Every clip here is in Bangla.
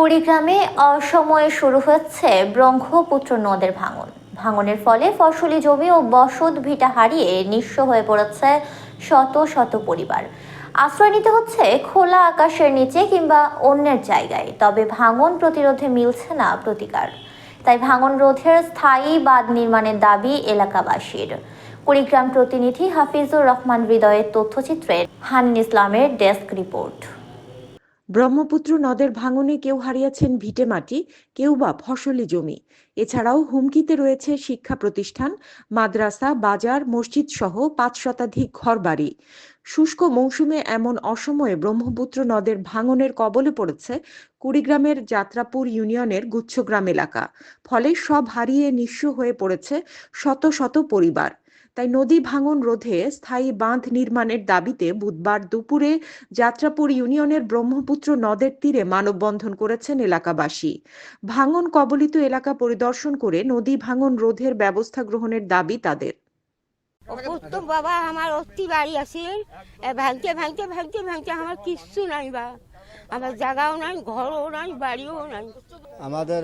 কুড়িগ্রামে অসময়ে শুরু হচ্ছে ব্রহ্মপুত্র নদের ভাঙন। ভাঙনের ফলে ফসলি জমি ও বসত ভিটা হারিয়ে নিঃস্ব হয়ে পড়েছে শত শত পরিবার। আশ্রয় নিতে হচ্ছে খোলা আকাশের নিচে কিংবা অন্যের জায়গায়, তবে ভাঙন প্রতিরোধে মিলছে না প্রতিকার। তাই ভাঙন রোধের স্থায়ী বাঁধ নির্মাণের দাবি এলাকাবাসীর। কুড়িগ্রাম প্রতিনিধি হাফিজুর রহমান হৃদয়ের তথ্যচিত্রে হান্ন ইসলামের ডেস্ক রিপোর্ট। ব্রহ্মপুত্র নদের ভাঙনে কেউ হারিয়েছেন ভিটে মাটি, কেউ বা ফসলি জমি। এছাড়াও হুমকিতে রয়েছে শিক্ষা প্রতিষ্ঠান, মাদ্রাসা, বাজার মসজিদ সহ পাঁচ শতাধিক ঘরবাড়ি। শুষ্ক মৌসুমে এমন অসময়ে ব্রহ্মপুত্র নদের ভাঙনের কবলে পড়েছে কুড়িগ্রামের যাত্রাপুর ইউনিয়নের গুচ্ছগ্রাম এলাকা। ফলে সব হারিয়ে নিঃস্ব হয়ে পড়েছে শত শত পরিবার। তাই নদী ভাঙন রোধে স্থায়ী বাঁধ নির্মাণের দাবিতে বুধবার দুপুরে যাত্রাপুর ইউনিয়নের ব্রহ্মপুত্র নদের তীরে মানববন্ধন করেছেন এলাকাবাসী। ভাঙন কবলিত এলাকা পরিদর্শন করে নদী ভাঙন রোধের ব্যবস্থা গ্রহণের দাবি তাদের। প্রথম বাবা আমার অতি বাড়ি আছেন এ ভাঙতে ভাঙতে ভাঙতে ভাঙতে আমার কিচ্ছু নাই বা। আমার জায়গাও নাই ঘরও নাই বাড়িও নাই। আমাদের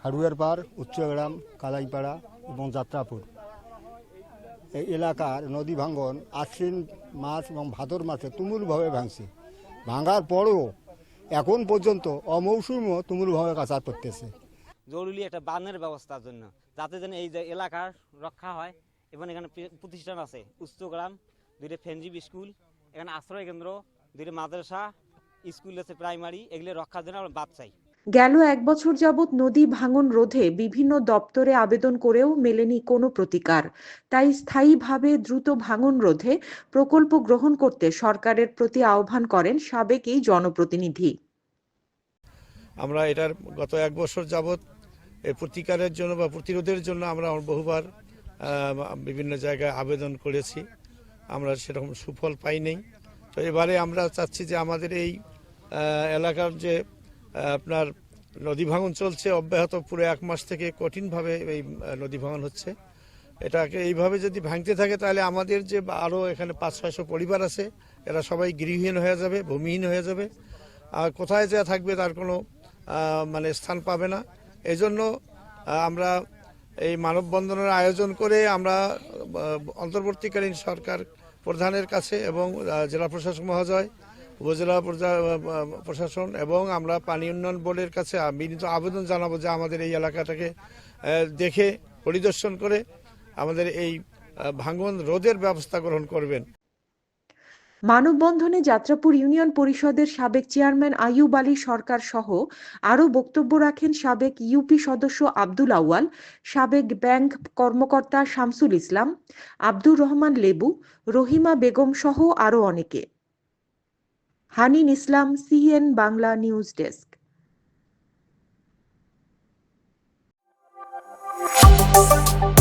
খাড়ুয়ার পাড় উচ্চগ্রাম কালাইপাড়া এবং যাত্রাপুর। এই এলাকার নদী ভাঙ্গন, আশ্বিন মাস এবং ভাদর মাসে তুমুলভাবে ভাঙছে। ভাঙার পরও এখন পর্যন্ত অমৌসুমও তুমুলভাবে কাচার করতেছে। জরুরি একটা বানের ব্যবস্থার জন্য, যাতে যেন এই যে এলাকার রক্ষা হয়। এবং এখানে প্রতিষ্ঠান আছে উচ্চগ্রাম দুইটা ফেনজিব স্কুল, এখানে আশ্রয় কেন্দ্র, দুইটা মাদ্রাসা, স্কুল আছে প্রাইমারি এগুলো রক্ষার জন্য আমরা বাদ চাই। গেল এক বছর যাবৎ নদী ভাঙন রোধে বিভিন্ন দপ্তরে আবেদন করেও মেলেনি কোনো প্রতিকার। তাই স্থায়ীভাবে দ্রুত ভাঙন রোধে প্রকল্প গ্রহণ করতে সরকারের প্রতি আহ্বান করেন সাবেক এই জনপ্রতিনিধি। আমরা এটার গত এক বছর যাবৎ প্রতিকারের জন্য বা প্রতিরোধের জন্য আমরা বহুবার বিভিন্ন জায়গায় আবেদন করেছি। আমরা সেরকম সুফল পাই নাই তো এবারে আমরা চাচ্ছি যে আমাদের এই এলাকার যে আপনার নদী ভাঙন চলছে, অব্যাহত পুরো এক মাস থেকে কঠিনভাবে এই নদী ভাঙন হচ্ছে। এটাকে এইভাবে যদি ভাঙতে থাকে, তাহলে আমাদের যে আরও এখানে পাঁচ, ছয়শো পরিবার আছে, এরা সবাই গৃহহীন হয়ে যাবে, ভূমিহীন হয়ে যাবে। আর কোথায় যা থাকবে তার কোনো মানে স্থান পাবে না। এই জন্য আমরা এই মানববন্ধনের আয়োজন করে আমরা অন্তর্বর্তীকালীন সরকার প্রধানের কাছে এবং জেলা প্রশাসক মহোদয় উপজেলা প্রশাসন এবং আমরা পানি উন্নয়ন বোর্ডের কাছে বিনীত আবেদন জানাব যে আমাদের এই এলাকাটাকে দেখে, পরিদর্শন করে আমাদের এই ভাঙন রোধের ব্যবস্থা গ্রহণ করবেন। মানববন্ধনে যাত্রাপুর ইউনিয়ন পরিষদের সাবেক চেয়ারম্যান আইয়ুব আলী সরকার সহ আরও বক্তব্য রাখেন সাবেক ইউপি সদস্য আব্দুল আউয়াল, সাবেক ব্যাংক কর্মকর্তা শামসুল ইসলাম, আব্দুর রহমান লেবু, রহিমা বেগম সহ আরও অনেকে। Hanin Islam CN Bangla news desk Thank you.